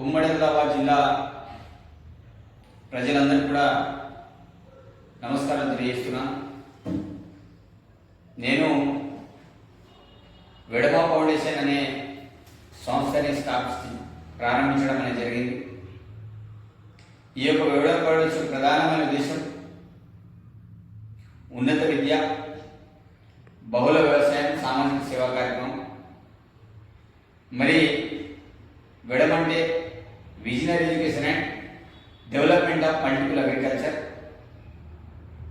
ఉమ్మడి ఆదిలాబాద్ జిల్లా ప్రజలందరికీ కూడా నమస్కారం తెలియజేస్తున్నా. నేను వెడమ ఫౌండేషన్ అనే సంస్థని స్థాపి ప్రారంభించడం అనేది జరిగింది. ఈ యొక్క వెడమ ఫౌండేషన్ ప్రధానమైన ఉద్దేశం ఉన్నత విద్య బహుళ వ్యవసాయం సామాజిక సేవా కార్యక్రమం. మరి వెడమంటే visionary education and development of multiple agriculture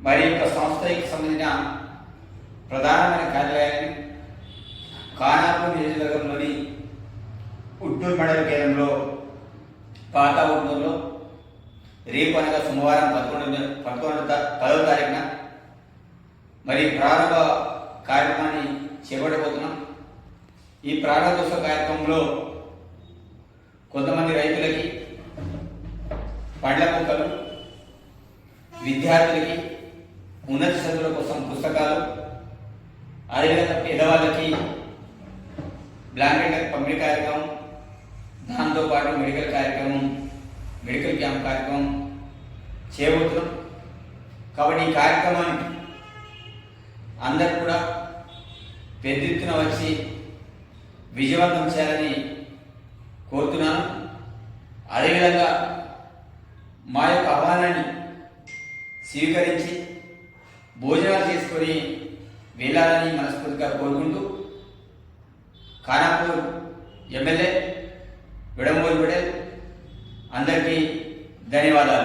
మరి యొక్క సంస్థకి సంబంధించిన ప్రధానమైన కార్యాలయాన్ని ఖానాపూర్ నియోజకవర్గంలోని ఉట్టూరు మండల కేంద్రంలో పాత ఉట్టూరులో రేపు అనగా సోమవారం పదకొండు పదకొండు పదవ తారీఖున మరి ప్రారంభ కార్యక్రమాన్ని చేపట్టబోతున్నాం. ఈ ప్రారంభోత్సవ కార్యక్రమంలో కొంతమంది రైతులకి పండ్ల మొక్కలు విద్యార్థులకి ఉన్నత చదువుల కోసం పుస్తకాలు అదేవిధంగా పేదవాళ్ళకి బ్లాంకెట్ పంపిణీ కార్యక్రమం దాంతోపాటు మెడికల్ కార్యక్రమం మెడికల్ క్యాంప్ కార్యక్రమం చేయబోతున్నాం కాబట్టి ఈ కార్యక్రమానికి అందరు కూడా పెద్ద ఎత్తున వచ్చి విజయవంతం చేయాలని కోరుతున్నాను. అదేవిధంగా మా యొక్క ఆహ్వానాన్ని స్వీకరించి భోజనాలు చేసుకొని వెళ్ళాలని మనస్ఫూర్తిగా కోరుకుంటూ ఖానాపూర్ ఎమ్మెల్యే విడంబోలు విడల్ అందరికీ ధన్యవాదాలు.